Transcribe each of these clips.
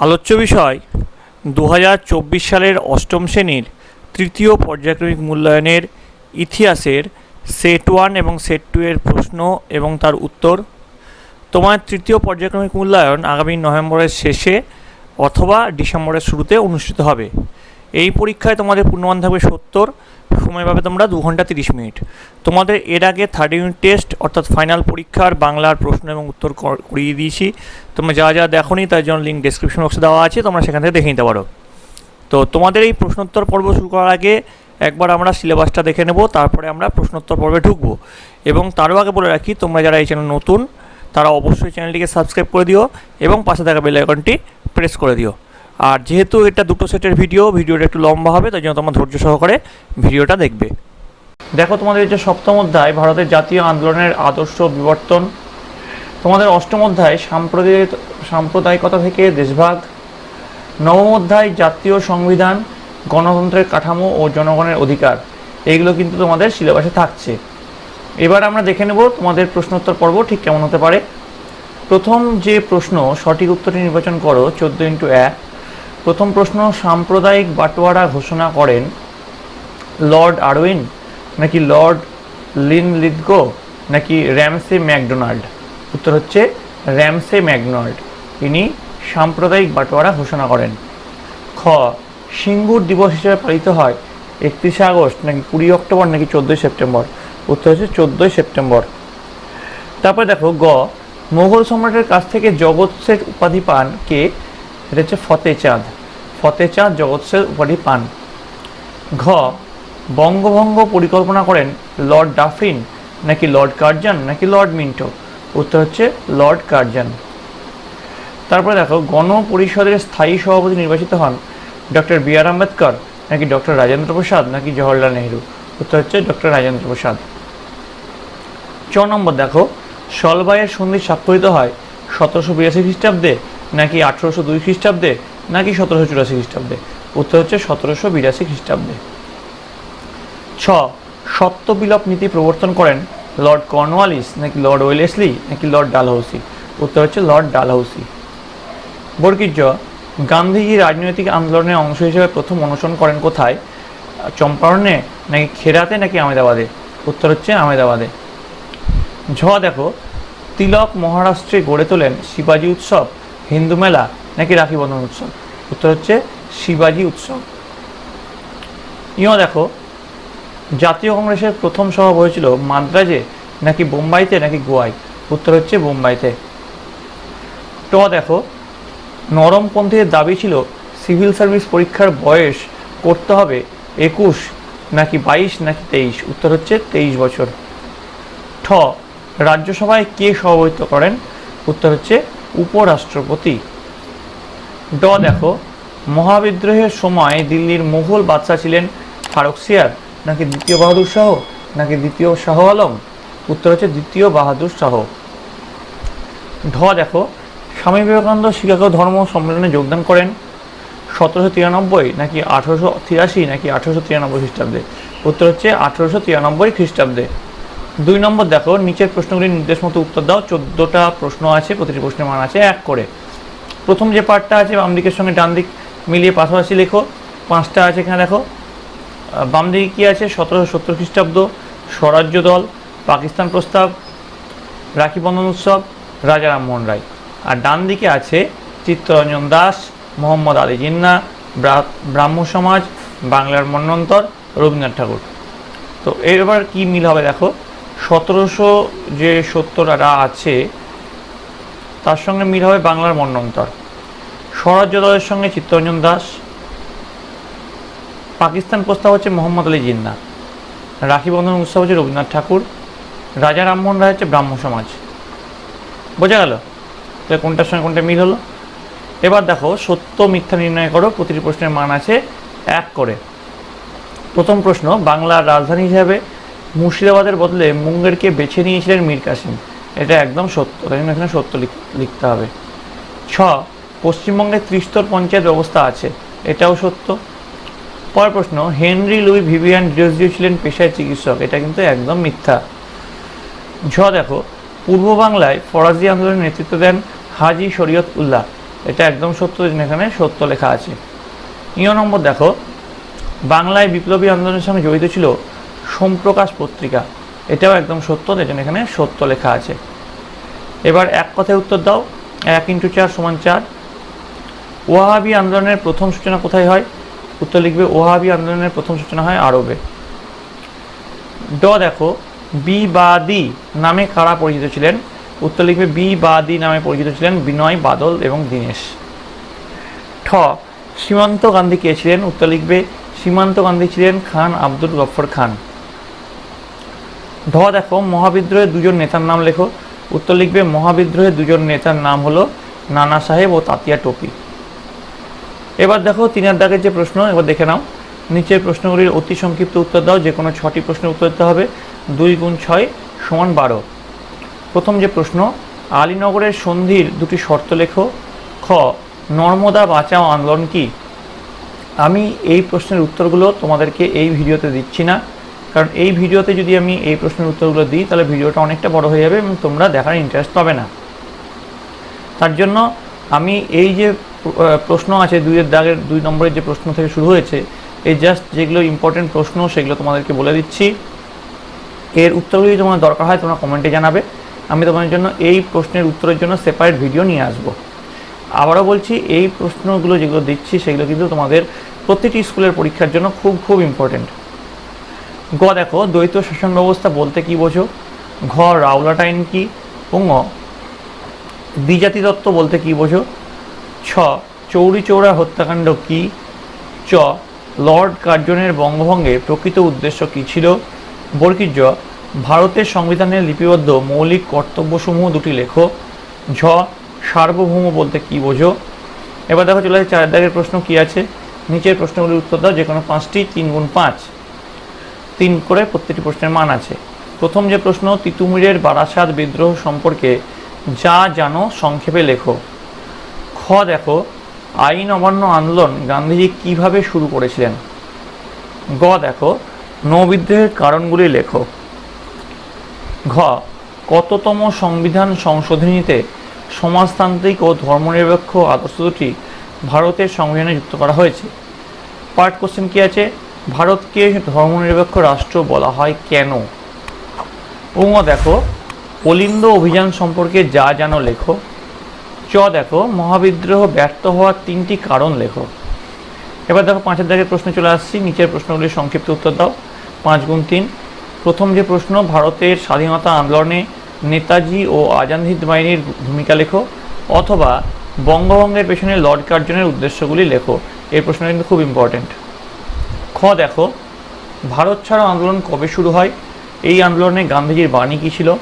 আলোচ্য বিষয় দু হাজার চব্বিশ সালের অষ্টম শ্রেণির তৃতীয় পর্যায়ক্রমিক মূল্যায়নের ইতিহাসের সেট ওয়ান এবং সেট টু এর প্রশ্ন এবং তার উত্তর। তোমার তৃতীয় পর্যায়ক্রমিক মূল্যায়ন আগামী নভেম্বরের শেষে অথবা ডিসেম্বরের শুরুতে অনুষ্ঠিত হবে। এই পরীক্ষায় তোমাদের পূর্ণমান থাকবে সত্তর সময় পাবে তোমরা দু ঘণ্টা তিরিশ মিনিট। তোমাদের এর আগে থার্ড ইউনিট টেস্ট অর্থাৎ ফাইনাল পরীক্ষার বাংলার প্রশ্ন এবং উত্তর কর- করিয়ে দিয়েছি। তোমরা যা যা দেখো দেখোনি তার জন্য লিঙ্ক ডেসক্রিপশন বক্সে দেওয়া আছে, তোমরা সেখান থেকে দেখে নিতে পারো। তো তোমাদের এই প্রশ্নোত্তর পর্ব শুরু করার আগে একবার আমরা সিলেবাসটা দেখে নেব, তারপরে আমরা প্রশ্নোত্তর পর্বে ঢুকবো। এবং তারও আগে বলে রাখি, তোমরা যারা এই চ্যানেল নতুন, তারা অবশ্যই চ্যানেলটিকে সাবস্ক্রাইব করে দিও এবং পাশে থাকা বেল আইকনটি প্রেস করে দিও। আর যেহেতু এটা দুটো সেটের ভিডিও, ভিডিওটা একটু লম্বা হবে, তাই জন্য তোমরা ধৈর্য সহকারে ভিডিওটা দেখবে। দেখো, তোমাদের যে সপ্তম অধ্যায়, ভারতের জাতীয় আন্দোলনের আদর্শ বিবর্তন। তোমাদের অষ্টম অধ্যায়, সাম্প্রদায়িক, সাম্প্রদায়িকতা থেকে দেশভাগ। নবম অধ্যায়, জাতীয় সংবিধান, গণতন্ত্রের কাঠামো ও জনগণের অধিকার। এইগুলো কিন্তু তোমাদের সিলেবাসে থাকছে। এবার আমরা দেখে নেব তোমাদের প্রশ্নোত্তর পর্ব ঠিক কেমন হতে পারে। প্রথম যে প্রশ্ন, সঠিক উত্তরটি নির্বাচন করো, চোদ্দ ইন্টু এক। প্রথম প্রশ্ন, সাম্প্রদায়িক বাটোয়ারা ঘোষণা করেন লর্ড আরউইন নাকি লর্ড লিন লিদগো নাকি র্যামসে ম্যাকডোনাল্ড? উত্তর হচ্ছে র্যামসে ম্যাকডোনাল্ড। ইনি সাম্প্রদায়িক বাটোয়ারা ঘোষণা করেন। খ, সিঙ্গুর দিবস হিসেবে পালিত হয় একত্রিশে আগস্ট নাকি কুড়ি অক্টোবর নাকি চোদ্দোই সেপ্টেম্বর? উত্তর হচ্ছে চোদ্দোই সেপ্টেম্বর। তারপরে দেখো, গ মোগল সম্রাটের কাছ থেকে জগৎসের উপাধি পান কে? এটা হচ্ছে ফতে চাঁদ। ফতে চাঁদ জগৎ উপাধি পান। ঘ, বঙ্গভঙ্গ পরিকল্পনা করেন লর্ড ডাফরিন, নাকি লর্ড কার্জন, নাকি লর্ড মিন্টো? উত্তর হচ্ছে লর্ড কার্জন। তারপরে দেখো, গণপরিষদের স্থায়ী সভাপতি নির্বাচিত হন ডক্টর বি আর আম্বেদকর, নাকি ডক্টর রাজেন্দ্র প্রসাদ, নাকি জওহরলাল নেহরু? উত্তর হচ্ছে ডক্টর রাজেন্দ্র প্রসাদ। চ নম্বর দেখো সলবাইয়ের সন্ধি স্বাক্ষরিত হয় সতেরোশো বিরাশি খ্রিস্টাব্দে। নাকি আঠেরোশো দুই খ্রিস্টাব্দে, নাকি সতেরোশো চুরাশি খ্রিস্টাব্দে? উত্তর হচ্ছে সতেরোশো বিরাশি খ্রিস্টাব্দে। ছ, সত্যবিলোপ নীতি প্রবর্তন করেন লর্ড কর্নওয়ালিস, নাকি লর্ড ওয়েলেসলি, নাকি লর্ড ডালহৌসি? উত্তর হচ্ছে লর্ড ডালহৌসি। বর্গীর জ গান্ধীজি রাজনৈতিক আন্দোলনের অংশ হিসেবে প্রথম অনুসরণ করেন কোথায়? চম্পারণে, নাকি খেরাতে, নাকি আমেদাবাদে উত্তর হচ্ছে আমেদাবাদে ঝ, দেখো, তিলক মহারাষ্ট্রে গড়ে তোলেন শিবাজি উৎসব। হিন্দু মেলা নাকি রাখি বন্ধন উৎসব? উত্তর হচ্ছে শিবাজি উৎসব। ইও দেখো, জাতীয় কংগ্রেসের প্রথম সভা হয়েছিল মাদ্রাজে নাকি বোম্বাইতে নাকি গোয়ায়? উত্তর হচ্ছে বোম্বাইতে। ট দেখো, নরমপন্থীদের দাবি ছিল সিভিল সার্ভিস পরীক্ষার বয়স করতে হবে একুশ নাকি বাইশ নাকি তেইশ? উত্তর হচ্ছে তেইশ বছর। ঠ, রাজ্যসভায় কে সভাপতিত্ব করেন? উত্তর হচ্ছে উপরাষ্ট্রপতি। ড দেখো, মহাবিদ্রোহের সময় দিল্লির মুঘল বাদশাহ ছিলেন ফারুকসিয়ার নাকি দ্বিতীয় বাহাদুর শাহ, নাকি দ্বিতীয় শাহ আলম? উত্তর হচ্ছে দ্বিতীয় বাহাদুর শাহ। ঢ দেখো, স্বামী বিবেকানন্দ শিকাগো ধর্ম সম্মেলনে যোগদান করেন সতেরোশো তিরানব্বই নাকি আঠেরোশো তিরাশি নাকি আঠেরোশো তিরানব্বই খ্রিস্টাব্দে? উত্তর হচ্ছে আঠেরোশো তিরানব্বই খ্রিস্টাব্দে। দুই নম্বর দেখো, নিচের প্রশ্নগুলির নির্দেশ মতো উত্তর দাও, চোদ্দোটা প্রশ্ন আছে, প্রতিটি প্রশ্নের মান আছে এক করে। প্রথম যে পার্টটা আছে বাম দিকের সঙ্গে ডান দিক মিলিয়ে পাশাপাশি লেখো, পাঁচটা আছে এখানে দেখো। বাম দিকে কী আছে? সতেরোশো সত্তর খ্রিস্টাব্দ, স্বরাজ্য দল, পাকিস্তান প্রস্তাব, রাখি বন্ধন উৎসব, রাজা রামমোহন রায়। আর ডান দিকে আছে, চিত্তরঞ্জন দাস, মোহাম্মদ আলী জিন্না, ব্রা- ব্রাহ্ম সমাজ, বাংলার মন্বন্তর রবীন্দ্রনাথ ঠাকুর। তো এবার কি মিল হবে দেখো? সতেরোশো যে সত্তরটা আছে, তার সঙ্গে মিল হবে বাংলার মন্বন্তর স্বরাজ্য দলের সঙ্গে চিত্তরঞ্জন দাস, পাকিস্তান প্রস্তাব হচ্ছে মোহাম্মদ আলী জিন্না রাখি বন্ধন উৎসব হচ্ছে রবীন্দ্রনাথ ঠাকুর, রাজা রামমোহন রায় হচ্ছে ব্রাহ্ম সমাজ। বোঝা গেল? তাহলে কোনটার সঙ্গে কোনটা মিল হলো? এবার দেখো, সত্য মিথ্যা নির্ণয় করো, প্রতিটি প্রশ্নের মান আছে এক করে। প্রথম প্রশ্ন, বাংলার রাজধানী হিসাবে মুর্শিদাবাদের বদলে মুঙ্গেরকে বেছে নিয়েছিলেন মীর কাসিম। এটা একদম সত্য। তাই জন্য এখানে সত্য লিখ- লিখতে হবে। ছ, পশ্চিমবঙ্গে ত্রিস্তর পঞ্চায়েত ব্যবস্থা আছে। এটাও সত্য। পরের প্রশ্ন, হেনরি লুই ভিভিয়ান ডিওজিও ছিলেন পেশায় চিকিৎসক। এটা কিন্তু একদম মিথ্যা। ঝ, দেখো, পূর্ব বাংলায় ফরাজি আন্দোলনের নেতৃত্ব দেন হাজি শরীয়ত উল্লাহ। এটা একদম সত্য এখানে সত্য লেখা আছে। ইয় নম্বর, দেখো, বাংলায় বিপ্লবী আন্দোলনের সঙ্গে জড়িত ছিল সোমপ্রকাশ পত্রিকা। এটাও একদম সত্য জন্য এখানে সত্য লেখা আছে। এবার এক কথায় উত্তর দাও, এক ইন্টু চার সমান চার। ওয়াহাবি আন্দোলনের প্রথম সূচনা কোথায় হয়? উত্তর লিখবে, ওয়াহাবি আন্দোলনের প্রথম সূচনা হয় আরবে। ড দেখো, বি বা দি নামে কারা পরিচিত ছিলেন? উত্তর লিখবে, বি বা দি নামে পরিচিত ছিলেন বিনয় বাদল এবং দীনেশ। ঠ, সীমান্ত গান্ধী কে ছিলেন? উত্তর লিখবে, সীমান্ত গান্ধী ছিলেন খান আব্দুল গফর খান। ঢ দেখো মহাবিদ্রোহের দুজন নেতার নাম লেখো। উত্তর লিখবে মহাবিদ্রোহের দুজন নেতার নাম হলো নানা সাহেব ও তাতিয়া টোপি। এবার দেখো তিনের দাগের যে প্রশ্ন, এবার দেখে নাও। নিচের প্রশ্নগুলির অতি সংক্ষিপ্ত উত্তর দাও, যে কোনো ছটি প্রশ্নের উত্তর দিতে হবে। দুই গুণ ছয় সমান বারো। প্রথম যে প্রশ্ন, আলীনগরের সন্ধির দুটি শর্ত লেখো। খ, নর্মদা বাঁচাও আন্দোলন কি? আমি এই প্রশ্নের উত্তরগুলো তোমাদেরকে এই ভিডিওতে দিচ্ছি না। কারণ এই ভিডিওতে যদি আমি এই প্রশ্নের উত্তরগুলো দিই, তাহলে ভিডিওটা অনেকটা বড় হয়ে যাবে এবং তোমরা দেখার ইন্টারেস্ট পাবে না। তার জন্য আমি এই যে প্রশ্ন আছে, দুইয়ের দাগের, দুই নম্বরের যে প্রশ্ন থেকে শুরু হয়েছে, এই জাস্ট যেগুলো ইম্পর্টেন্ট প্রশ্ন, সেগুলো তোমাদেরকে বলে দিচ্ছি। এর উত্তরগুলো যদি তোমার দরকার হয়, তোমরা কমেন্টে জানাবে। আমি তোমাদের জন্য এই প্রশ্নের উত্তরের জন্য সেপারেট ভিডিও নিয়ে আসব। আবারও বলছি, এই প্রশ্নগুলো যেগুলো দিচ্ছি, সেগুলো কিন্তু তোমাদের প্রতিটি স্কুলের পরীক্ষার জন্য খুব খুব ইম্পর্টেন্ট গ দেখো, দ্বৈত শাসন ব্যবস্থা বলতে কি বোঝো? ঘ রাওলাট আইন কি ঙ দ্বিজাতি তত্ত্ব বলতে কি বোঝো? ছ, চৌরি চৌরা হত্যাকাণ্ড কি? চ, লর্ড কার্জনের বঙ্গভঙ্গের প্রকৃত উদ্দেশ্য কী ছিল? বর্গীর জ, ভারতের সংবিধানে লিপিবদ্ধ মৌলিক কর্তব্যসমূহ দুটি লেখো। ঝ, সার্বভৌম বলতে কি বোঝো? এবার দেখো চলে আসে চার দাগের প্রশ্ন কি আছে? নিচের প্রশ্নগুলির উত্তর দাও যে কোনো পাঁচটি, তিন গুণ পাঁচ। তিন করে প্রত্যেকটি প্রশ্নের মান আছে। প্রথম যে প্রশ্ন, তিতুমিরের বারাসাত বিদ্রোহ সম্পর্কে যা জানো সংক্ষেপে লেখো। খ, দেখো, আইন অমান্য আন্দোলন গান্ধীজি কীভাবে শুরু করেছিলেন? গ, দেখো নৌবিদ্রোহের কারণগুলি লেখো। ঘ, কততম সংবিধান সংশোধনীতে সমাজতান্ত্রিক ও ধর্মনিরপেক্ষ আদর্শ দুটি ভারতের সংবিধানে যুক্ত করা হয়েছে? পার্ট কোশ্চেন কি আছে? ভারতকে ধর্মনিরপেক্ষ রাষ্ট্র বলা হয় কেন? উঙ দেখো কলিন্দ অভিযান সম্পর্কে যা জানো লেখো। চ দেখো, মহাবিদ্রোহ ব্যর্থ হওয়ার তিনটি কারণ লেখো। এবার দেখো, পাঁচের দাগের প্রশ্নে চলে আসছি, নিচের প্রশ্নগুলির সংক্ষিপ্ত উত্তর দাও। পাঁচ গুণ তিন। প্রথম যে প্রশ্ন, ভারতের স্বাধীনতা আন্দোলনে নেতাজি ও আজাদ হিন্দ বাহিনীর ভূমিকা লেখো, অথবা বঙ্গভঙ্গের পেছনে লর্ড কার্জনের উদ্দেশ্যগুলি লেখো। এই প্রশ্ন কিন্তু খুব ইম্পর্টেন্ট খ দেখো ভারত ছাড়ো আন্দোলন কবে শুরু হয়? এই আন্দোলনে গান্ধীজির বাণী কী ছিল?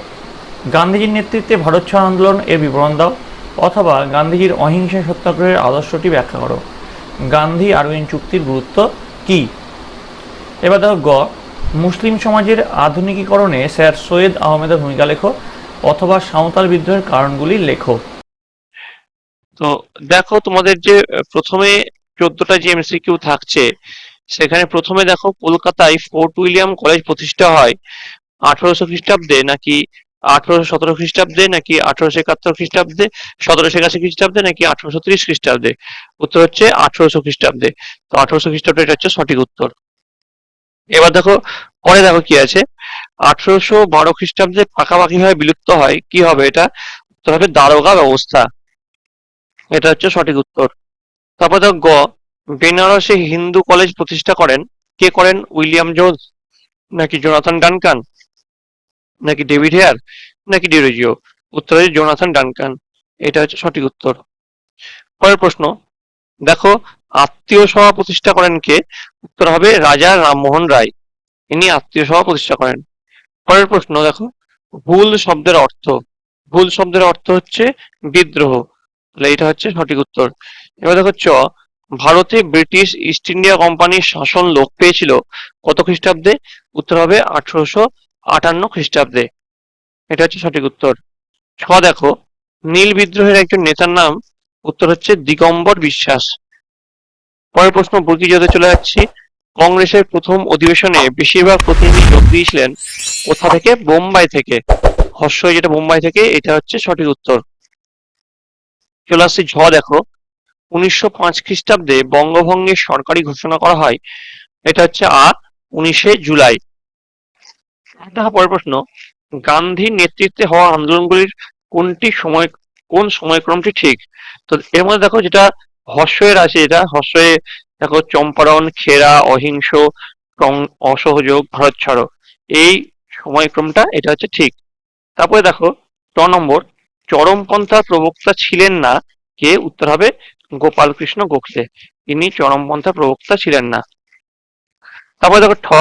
গান্ধীজির নেতৃত্বে ভারত ছাড়ো আন্দোলন, এর বিবরণ দাও। অথবা গান্ধীজির অহিংসা সত্যাগ্রহের আদর্শটি ব্যাখ্যা করো। গান্ধী আরউইন চুক্তির গুরুত্ব কি? এবার দেখো, গ, মুসলিম সমাজের আধুনিকীকরণে স্যার সৈয়দ আহমেদের ভূমিকা লেখো, অথবা সাঁওতাল বিদ্রোহের কারণগুলি লেখো। তো দেখো, তোমাদের যে, প্রথমে চোদ্দটা যে এমসিকিউ থাকছে সেখানে প্রথমে দেখো কলকাতায় ফোর্ট উইলিয়াম কলেজ প্রতিষ্ঠা হয় আঠারোশো খ্রিস্টাব্দে নাকি আঠারোশো সতেরো খ্রিস্টাব্দে নাকি আঠারোশো একাত্তর খ্রিস্টাব্দে, সতেরোশো একাশি খ্রিস্টাব্দে নাকি আঠারোশো ত্রিশ খ্রিস্টাব্দে? উত্তর হচ্ছে আঠারোশো খ্রিস্টাব্দে। তো আঠারোশো খ্রিস্টাব্দে এটা হচ্ছে সঠিক উত্তর। এবার দেখো, পরে দেখো কি আছে? আঠারোশো বারো খ্রিস্টাব্দে পাকাপাকি ভাবে বিলুপ্ত হয়, কি হবে এটা? উত্তর হবে দারোগা ব্যবস্থা। এটা হচ্ছে সঠিক উত্তর। তারপর দেখো গ বেনারসে হিন্দু কলেজ প্রতিষ্ঠা করেন। কে করেন? William Jones. নাকি জোনাথন ডানকান? নাকি ডেভিড হেয়ার? নাকি ডিরোজিও? উত্তর হচ্ছে জোনাথন ডানকান। এটা হচ্ছে সঠিক উত্তর। পরের প্রশ্ন। দেখো, আত্মীয় সভা প্রতিষ্ঠা করেন কে? উত্তর হবে রাজা রামমোহন রায়। ইনি আত্মীয় সভা প্রতিষ্ঠা করেন। পরের প্রশ্ন, দেখো, ভুল শব্দের অর্থ। ভুল শব্দের অর্থ হচ্ছে বিদ্রোহ। তাহলে এটা হচ্ছে সঠিক উত্তর। এবার দেখো চ। ভারতে ব্রিটিশ ইস্ট ইন্ডিয়া কোম্পানির শাসন লোপ পেয়েছিল কত খ্রিস্টাব্দে? উত্তর হবে আঠারোশো আটান্ন খ্রিস্টাব্দে। এটা হচ্ছে সঠিক উত্তর। ছ দেখো, নীল বিদ্রোহের একজন নেতার নাম, উত্তর হচ্ছে দিগম্বর বিশ্বাস। পরের প্রশ্ন বর্গীজতে চলে যাচ্ছি। কংগ্রেসের প্রথম অধিবেশনে বেশিরভাগ প্রতিনিধি যোগ দিয়েছিলেন কোথা থেকে? বোম্বাই থেকে। হর্ষ, যেটা বোম্বাই থেকে, এটা হচ্ছে সঠিক উত্তর। চলে আসছি ঝ দেখো। উনিশশো পাঁচ খ্রিস্টাব্দে বঙ্গভঙ্গের সরকারি ঘোষণা করা হয়। এটা হচ্ছে আ, উনিশে জুলাই। পরের প্রশ্ন, গান্ধীর নেতৃত্বে হওয়া আন্দোলনগুলির কোনটি সময়, কোন সময়ক্রমটি ঠিক? তো এর মধ্যে দেখো যেটা হর্ষয়ের আছে এটা হর্ষয়ে দেখো চম্পারণ, খেরা, অহিংস অসহযোগ, ভারত ছাড়ো। এই সময়ক্রমটা এটা হচ্ছে ঠিক। তারপরে দেখো, ট নম্বর, চরমপন্থা প্রবক্তা ছিলেন না, কে? উত্তর হবে গোপালকৃষ্ণ গোখলে। ইনি চরমপন্থা প্রবক্তা ছিলেন না। তারপরে দেখো ঠ,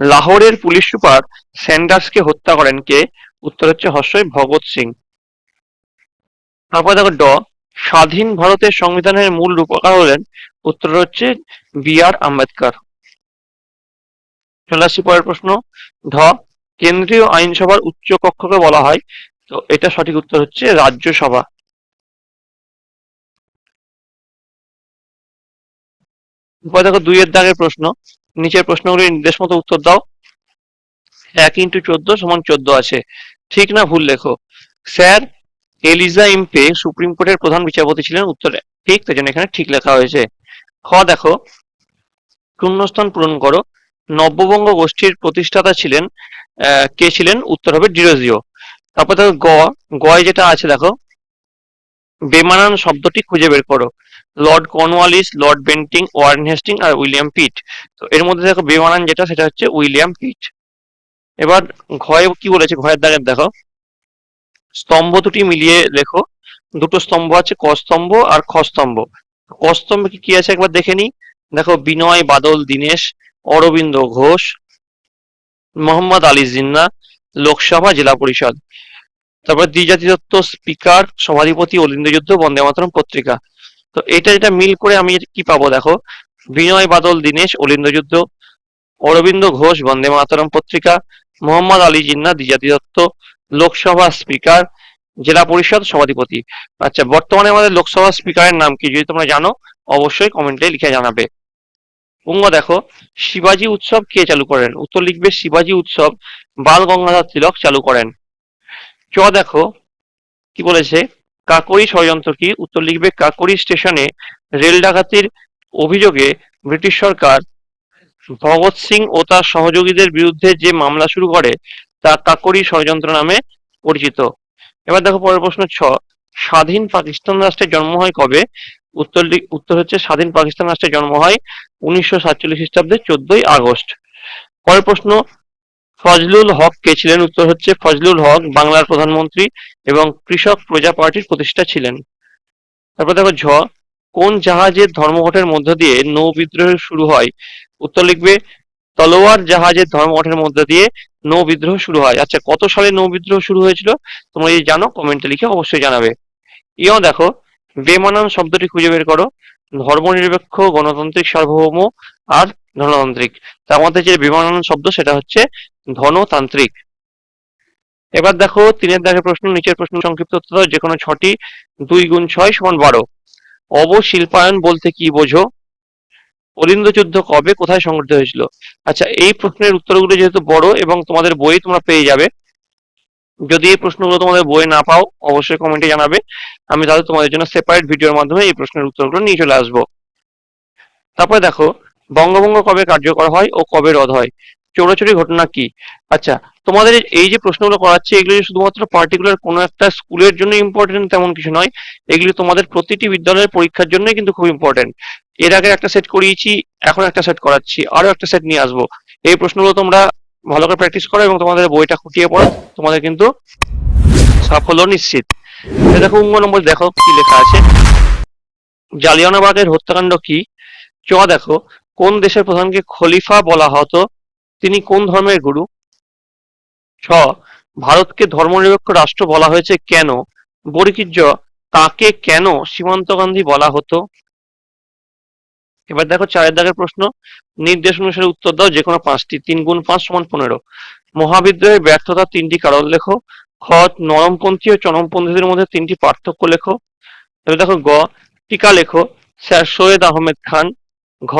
লাহোরের পুলিশ সুপার স্যান্ডার্সকে হত্যা করেন কে? উত্তর হচ্ছে হর্ষই ভগৎ সিং। তারপরে দেখো ড, স্বাধীন ভারতের সংবিধানের মূল রূপকার হলেন, উত্তর হচ্ছে বি আর আম্বেদকর। চলে পরের প্রশ্ন। ঢ, কেন্দ্রীয় আইনসভার উচ্চ কক্ষকে বলা হয়, তো এটা সঠিক উত্তর হচ্ছে রাজ্যসভা। এরপর দেখো, দুইয়ের দাগের প্রশ্ন। নিচের প্রশ্নগুলির নির্দেশ মতো উত্তর দাও। এক ইন্টু চোদ্দ সমান চোদ্দ আছে। ঠিক না ভুল লেখো। স্যার এলিজা ইম্পে সুপ্রিম কোর্টের প্রধান বিচারপতি ছিলেন উত্তরে। ঠিক, তাই জন্য এখানে ঠিক লেখা হয়েছে। খ দেখো, শূন্যস্থান পূরণ করো। নব্যবঙ্গ গোষ্ঠীর প্রতিষ্ঠাতা ছিলেন কে ছিলেন? উত্তর হবে ডিরোজিও। তারপর দেখো গ। গয় যেটা আছে, দেখো, বেমানান শব্দটি খুঁজে বের করো। Lord Cornwallis lord Bentinck Warren Hastings আর উইলিয়াম পিট তো এর মধ্যে দেখো বেমানান যেটা, সেটা হচ্ছে উইলিয়াম পিট এবার ঘয়ে কি বলেছে? ঘয়ের দাগের দেখো। স্তম্ভ দুটি মিলিয়ে লেখো। দুটো স্তম্ভ আছে কস্তম্ভ আর খস্তম্ভ স্তম্ভ। ক স্তম্ভে কি কি আছে একবার দেখে নি দেখো বিনয়, বাদল, দীনেশ, অরবিন্দ ঘোষ, মোহাম্মদ আলী জিন্না, লোকসভা, জেলা পরিষদ। তারপর দ্বিজাতি দত্ত স্পিকার সভাধিপতি অলিন্দ যুদ্ধ বন্দে মাতরম পত্রিকা। তো এটা যেটা মিল করে আমি কি পাবো দেখো? বিনয় বাদল, দীনেশ অলিন্দ যুদ্ধ, অরবিন্দ ঘোষ, বন্দে মাতরম পত্রিকা, মোহাম্মদ আলী জিন্না, দ্বিজাতি দত্ত, লোকসভা স্পিকার, জেলা পরিষদ সভাধিপতি। আচ্ছা বর্তমানে আমাদের লোকসভা স্পিকারের নাম কি? যদি তোমরা জানো, অবশ্যই কমেন্টে লিখে জানাবে। পুঙ্গ দেখো, শিবাজি উৎসব কে চালু করেন? উত্তর লিখবে, শিবাজি উৎসব, বাল গঙ্গাধর তিলক চালু করেন। চ দেখো, কি বলেছে? কাকরি ষড়যন্ত্র কি? উত্তর লিখবে, কাকরি স্টেশনে রেল ডাকাতির অভিযোগে ব্রিটিশ সরকার ভগৎ সিং ও তার সহযোগীদের বিরুদ্ধে যে মামলা শুরু করে, তা কাকরি ষড়যন্ত্র নামে পরিচিত। এবার দেখো পরের প্রশ্ন ছ। স্বাধীন পাকিস্তান রাষ্ট্রের জন্ম হয় কবে? উত্তর উত্তর হচ্ছে স্বাধীন পাকিস্তান রাষ্ট্রের জন্ম হয় উনিশশো সাতচল্লিশ খ্রিস্টাব্দে চোদ্দই আগস্ট। পরের প্রশ্ন ফজলুল হক কে ছিলেন? উত্তর হচ্ছে ফজলুল হক, বাংলার প্রধানমন্ত্রী এবং কৃষক প্রজা পার্টির প্রতিষ্ঠা ছিলেন। তারপর দেখো ঝ, কোন জাহাজের ধর্মঘটের মধ্য দিয়ে নৌ বিদ্রোহ শুরু হয়? উত্তর লিখবে, তলোয়ার জাহাজের ধর্মঘটের মধ্য দিয়ে নৌ বিদ্রোহ শুরু হয়। আচ্ছা কত সালে নৌ বিদ্রোহ শুরু হয়েছিল? তোমরা যদি জানো কমেন্টে লিখে অবশ্যই জানাবে। ইও দেখো, বেমানান শব্দটি খুঁজে বের করো। ধর্মনিরপেক্ষ, গণতান্ত্রিক, সার্বভৌম আর ধনতান্ত্রিক। তার মধ্যে যে বেমানান শব্দ, সেটা হচ্ছে ধনতান্ত্রিক। এবার দেখো, তিনের দাগের প্রশ্ন, নিচের প্রশ্ন, সংক্ষিপ্ত যে কোনো ছটি, দুই গুণ ছয় সমান বারো। অবশিল্পায়ন বলতে কি বোঝো? অলিন্দ যুদ্ধ কবে, কোথায় সংঘটিত হয়েছিল? আচ্ছা এই প্রশ্নের উত্তরগুলো যেহেতু বড় এবং তোমাদের বই তোমরা পেয়ে যাবে, যদি এই প্রশ্নগুলো তোমাদের বই না পাও, অবশ্যই কমেন্টে জানাবে। আমি তাহলে তোমাদের জন্য সেপারেট ভিডিওর মাধ্যমে এই প্রশ্নের উত্তরগুলো নিয়ে চলে আসব। তারপরে দেখো বঙ্গভঙ্গ কবে কার্যকর হয় ও কবে রদ হয়? চৌরাচুরি ঘটনা কি? আচ্ছা তোমাদের এই যে প্রশ্নগুলো করাচ্ছে, এগুলো শুধুমাত্র পার্টিকুলার কোনো একটা স্কুলের জন্য ইম্পর্টেন্ট তেমন কিছু নয়। এগুলি তোমাদের প্রতিটি বিদ্যালয়ের পরীক্ষার জন্যই কিন্তু খুব ইম্পর্টেন্ট এর আগে একটা সেট করিয়েছি, এখন একটা সেট করাচ্ছি আরও একটা সেট নিয়ে আসব। এই প্রশ্নগুলো তোমরা ভালো করে প্র্যাকটিস করো এবং তোমাদের বইটা খুঁটিয়ে পড়ো। তোমাদের কিন্তু সাফল্য নিশ্চিত। দেখো উঙ্গ নম্বর দেখো কি লেখা আছে। জালিয়ানবাগের হত্যাকাণ্ড কি? চ দেখো কোন দেশের প্রধানকে খলিফা বলা হতো? তিনি কোন ধর্মের গুরু? ছ, ভারতকে ধর্মনিরপেক্ষ রাষ্ট্র বলা হয়েছে কেন? বরিকির্য তাকে কেন সীমান্ত গান্ধী বলা হতো? এবার দেখো চারের দাগের প্রশ্ন। নির্দেশ অনুসারে উত্তর দাও যে কোনো পাঁচটি। তিন গুণ পাঁচ সমান পনেরো। মহাবিদ্রোহের ব্যর্থতা তিনটি কারণ লেখো। খ, নরমপন্থী ও চরমপন্থীদের মধ্যে তিনটি পার্থক্য লেখো। এবার দেখো গ, টিকা লেখো। স্যার সৈয়দ আহমেদ খান। ঘ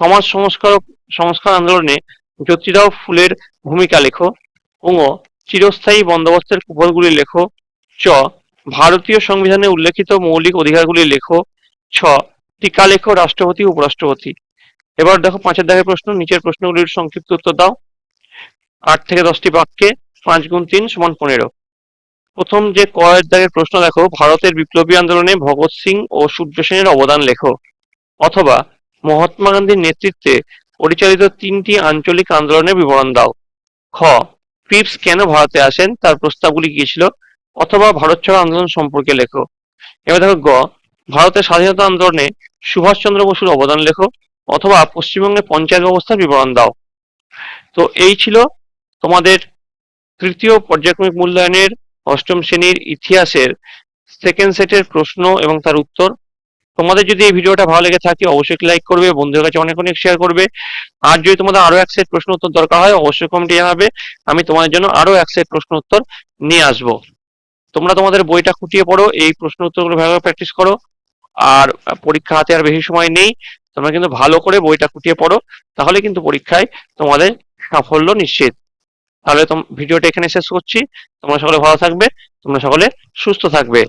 সমাজ সংস্কার সংস্কার আন্দোলনে জ্যোতিরাও ফুলের ভূমিকা লেখো ঙ চিরস্থায়ী বন্দোবস্তের কুফলগুলি লেখো। চ, ভারতীয় সংবিধানে উল্লেখিত মৌলিক অধিকারগুলি লেখো। ছ, টিকা লেখো রাষ্ট্রপতি ও উপরাষ্ট্রপতি। এবার দেখো পাঁচের দাগের প্রশ্ন, নিচের প্রশ্নগুলির সংক্ষিপ্ত উত্তর দাও। আট থেকে দশটি বাক্যে পাঁচ গুণ তিন সমান পনেরো। প্রথম যে কয়ের দাগের প্রশ্ন দেখো, ভারতের বিপ্লবী আন্দোলনে ভগৎ সিং ও সূর্য সেনের অবদান লেখো। অথবা মহাত্মা গান্ধীর নেতৃত্বে পরিচালিত তিনটি আঞ্চলিক আন্দোলনের বিবরণ দাও। খ ক্রিপস কেন ভারতে আসেন? তার প্রস্তাবগুলি কি ছিল? অথবা ভারত ছাড়ো আন্দোলন সম্পর্কে লেখো। এবার দেখো গ, ভারতের স্বাধীনতা আন্দোলনে সুভাষচন্দ্র বসুর অবদান লেখো, অথবা পশ্চিমবঙ্গের পঞ্চায়েত ব্যবস্থার বিবরণ দাও। তো এই ছিল তোমাদের তৃতীয় পর্যায়ক্রমিক মূল্যায়নের অষ্টম শ্রেণির ইতিহাসের সেকেন্ড সেটের প্রশ্ন এবং তার উত্তর। তোমাদের যদি এই ভিডিওটা ভালো লেগে থাকে, অবশ্যই লাইক করবে, বন্ধুদের কাছে অনেক অনেক শেয়ার করবে। আর যদি তোমাদের আরও এক সেট প্রশ্ন উত্তর দরকার হয়, অবশ্যই কমেন্টে জানাবে। আমি তোমাদের জন্য আরও এক সেট প্রশ্ন উত্তর নিয়ে আসব। তোমরা তোমাদের বইটা খুঁটিয়ে পড়ো, এই প্রশ্ন উত্তরগুলো ভালোভাবে প্র্যাকটিস করো। আর পরীক্ষা হাতে আর বেশি সময় নেই, তোমরা কিন্তু ভালো করে বইটা খুঁটিয়ে পড়ো, তাহলে কিন্তু পরীক্ষায় তোমাদের সাফল্য নিশ্চিত। তাহলে ভিডিওটা এখানে শেষ করছি। তোমরা সকলে ভালো থাকবে, তোমরা সকলে সুস্থ থাকবে।